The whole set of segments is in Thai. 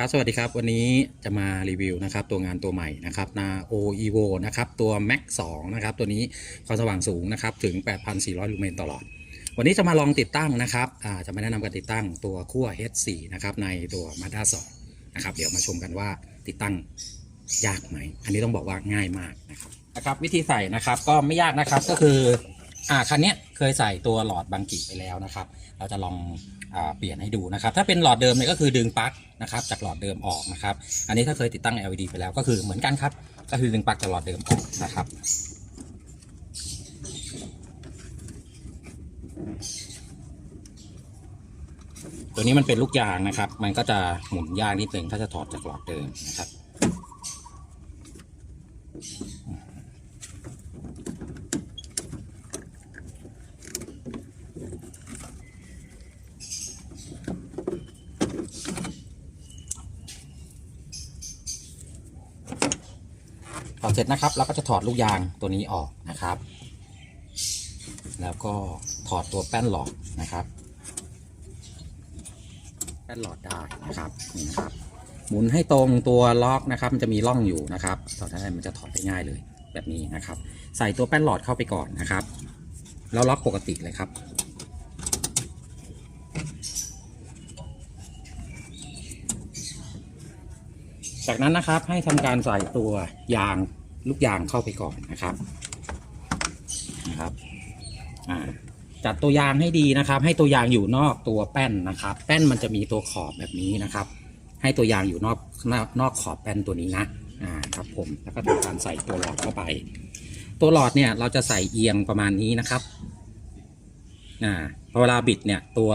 ครับสวัสดีครับ วันนี้จะมารีวิวนะครับตัวงานตัวใหม่นะครับนา O Evo นะครับตัว Max 2นะครับตัวนี้ความสว่างสูงนะครับถึง 8,400 ลูเมนตลอด วันนี้จะมาลองติดตั้งนะครับจะมาแนะนำการติดตั้งตัวขั้ว H4 นะครับในตัว Mazda 2นะครับเดี๋ยวมาชมกันว่าติดตั้งยากไหม อันนี้ต้องบอกว่าง่ายมากนะครับนะครับวิธีใส่นะครับก็ไม่ยากนะครับก็คือ อ่าคันนี้เคยใส่ตัวหลอดบางกิไปแล้วนะครับ เราจะลองอเปลี่ยนให้ดูนะครับ ถ้าเป็นหลอดเดิมเนี่ยก็คือดึงปลั๊กนะครับ จากหลอดเดิมออกนะครับ อันนี้ถ้าเคยติดตั้ง LED ไปแล้วก็คือเหมือนกันครับ ก็คือดึงปลั๊กจากหลอดเดิมออกนะครับตัวนี้มันเป็นลูกยางนะครับ มันก็จะหมุนยากนิดนึงถ้าจะถอดจากหลอดเดิมนะครับ ถอเสร็จนะครับเราก็จะถอดลูกยางตัวนี้ออกนะครับ แล้วก็ถอดตัวแป้นหลอดนะครับ แป้นหลอดได้นะครับนี่นะครับ หมุนให้ตรงตัวล็อกนะครับ มันจะมีร่องอยู่นะครับถอดได้มันจะถอดได้ง่ายเลยแบบนี้นะครับ ใส่ตัวแป้นหลอดเข้าไปก่อนนะครับ แล้วล็อกปกติเลยครับ จากนั้นนะครับให้ทำการใส่ตัวยางลูกยางเข้าไปก่อนนะครับนะครับอ่าจัดตัวยางให้ดีนะครับ ให้ตัวยางอยู่นอกตัวแป้นนะครับ แป้นมันจะมีตัวขอบแบบนี้นะครับ ให้ตัวยางอยู่นอกนอกนอกขอบแป้นตัวนี้นะอ่าครับผมแล้วก็ทำการใส่ตัวหลอดเข้าไป ตัวหลอดเนี่ยเราจะใส่เอียงประมาณนี้นะครับอ่าพอเวลาบิดเนี่ยตัว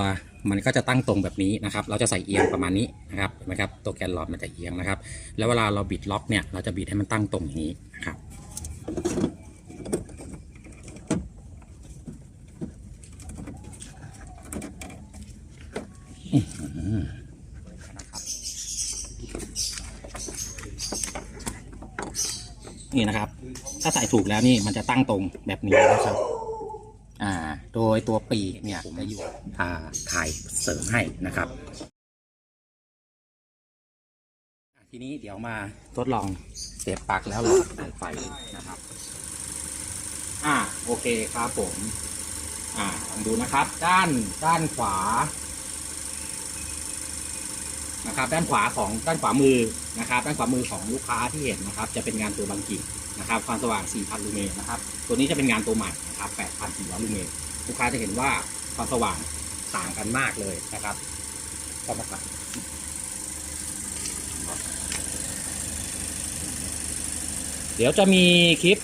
มันก็จะตั้งตรงแบบนี้นะครับ เราจะใส่เอียงประมาณนี้นะครับเห็นไหมครับตัวแกนหลอดมันจะเอียงนะครับ แล้วเวลาเราบิดล็อกเนี่ยเราจะบิดให้มันตั้งตรงอย่างนี้นะครับนี่นะครับ ถ้าใส่ถูกแล้วนี่มันจะตั้งตรงแบบนี้นะครับ อ่า โดยตัวปีกเนี่ยผมจะอยู่อ่าถ่ายเสริมให้นะครับ ทีนี้เดี๋ยวมาทดลองเสียบปลั๊กแล้วลองเปิดไฟนะครับ อ่าโอเคครับผม อ่าลองดูนะครับ ด้านด้านขวา นะครับ ด้านขวาของด้านขวามือนะครับ ด้านขวามือของลูกค้าที่เห็นนะครับ จะเป็นงานตัวบางกินะครับ ความสว่าง 4,000 ลูเมนนะครับ ตัวนี้จะเป็นงานตัวใหม่นะครับ 8,400 ลูเมนลูกค้าจะเห็นว่าความสว่างต่างกันมากเลยนะครับก็มาครับเดี๋ยวจะมีคลิป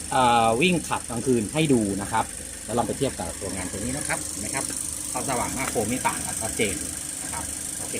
วิ่งขับกลางคืนให้ดูนะครับ แล้วลองไปเทียบกับตัวงานตัวนี้นะครับนไหมครับความสว่างหน้าโคมนี่ต่างกันชัดเจนนะครับ โอเค